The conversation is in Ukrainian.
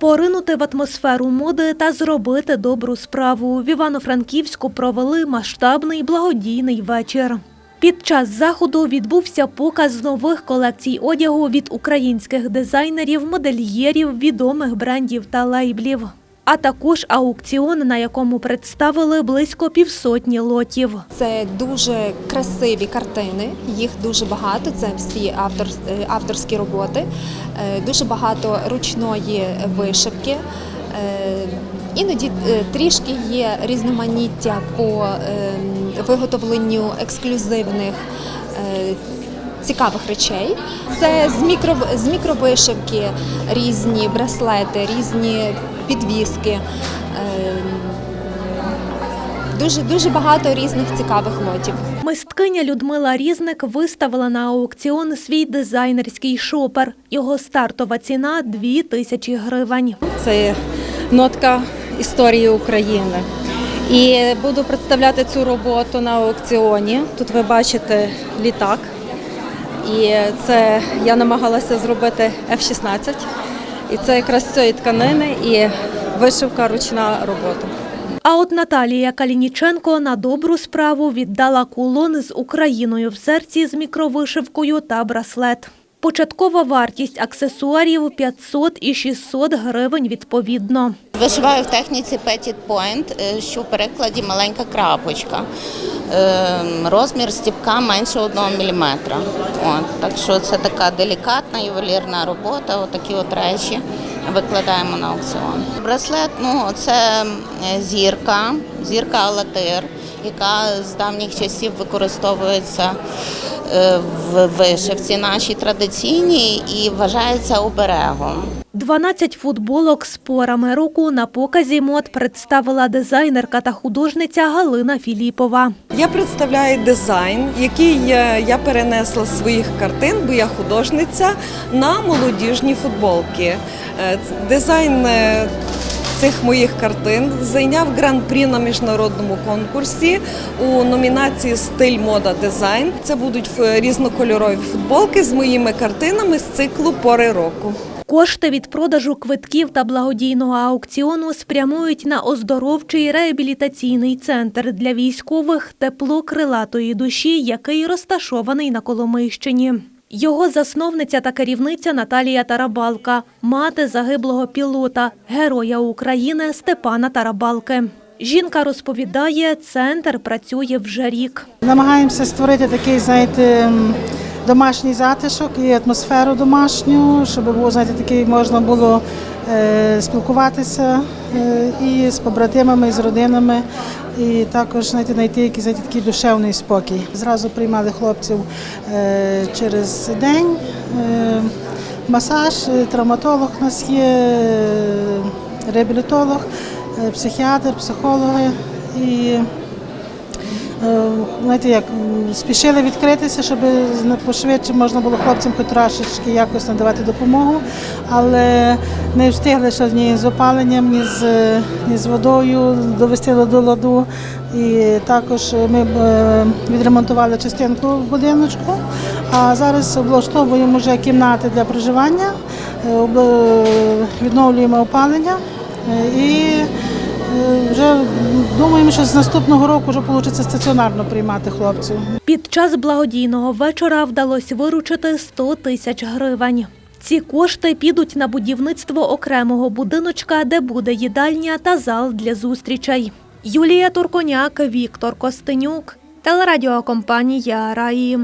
Поринути в атмосферу моди та зробити добру справу. В Івано-Франківську провели масштабний благодійний вечір. Під час заходу відбувся показ нових колекцій одягу від українських дизайнерів, модельєрів, відомих брендів та лейблів. А також аукціон, на якому представили близько півсотні лотів. Це дуже красиві картини, їх дуже багато. Це всі автор, е, роботи, Е, дуже багато ручної вишивки. Е, Іноді трішки є різноманіття по ем, виготовленню ексклюзивних. Цікавих речей це з мікро з мікровишивки, різні браслети, різні підвіски. Ем, Дуже дуже багато різних цікавих лотів. Мисткиня Людмила Різник виставила на аукціон свій дизайнерський шопер. Його стартова ціна – 2 тисячі гривень. Це нотка історії України. І буду представляти цю роботу на аукціоні. Тут ви бачите літак. І це я намагалася зробити F-16. І це якраз цієї тканини і вишивка ручна робота. А от Наталія Калініченко на добру справу віддала кулон з Україною в серці з мікровишивкою та браслет. Початкова вартість аксесуарів 500 і 600 гривень відповідно. Вишиваю в техніці Petit Point, е, що в перекладі маленька крапочка. Ем, Розмір стіпка менше 1 мм. Так що це така делікатна ювелірна робота, отакі от речі викладаємо на аукціон. Браслет ну, це зірка, зірка Алатир, яка з давніх часів використовується е, в вишивці нашій традиційній і вважається оберегом. 12 футболок з порами року на показі мод представила дизайнерка та художниця Галина Філіпова. Я представляю дизайн, який е, я перенесла з своїх картин, бо я художниця, на молодіжні футболки. Е, Дизайн е, цих моїх картин зайняв гран-прі на міжнародному конкурсі у номінації Стиль, мода, дизайн. Це будуть різнокольорові футболки з моїми картинами з циклу пори року. Кошти від продажу квитків та благодійного аукціону спрямують на оздоровчий реабілітаційний центр для військових тепло крилатої душі, який розташований на Коломийщині. Його засновниця та керівниця Наталія Тарабалка, мати загиблого пілота, героя України Степана Тарабалки. Жінка розповідає, центр працює вже рік. Намагаємося створити такий, знаєте, домашній затишок і атмосферу домашню, щоб було, знаєте, такий можна було е, спілкуватися е, і з побратимами, і з родинами, і також знаєте, знайти якийсь знаєте, такий душевний спокій. Зразу приймали хлопців е, через день. Масаж, травматолог у нас є, реабілітолог, психіатр, психологи і. Е, Знаєте, як спішили відкритися, щоб пошвидше можна було хлопцям хоч трошечки якось надавати допомогу, але не встигли ще ні з опаленням, ні з, е, ні з водою довести до ладу. І також ми е, відремонтували частинку будиночку, а зараз облаштовуємо вже кімнати для проживання, е, відновлюємо опалення е, і Е, Вже думаємо, що з наступного року вже вийде стаціонарно приймати хлопців. Під час благодійного вечора вдалося виручити 100 тисяч гривень. Ці кошти підуть на будівництво окремого будиночка, де буде їдальня та зал для зустрічей. Юлія Турконяк, Віктор Костенюк, телерадіокомпанія Раї.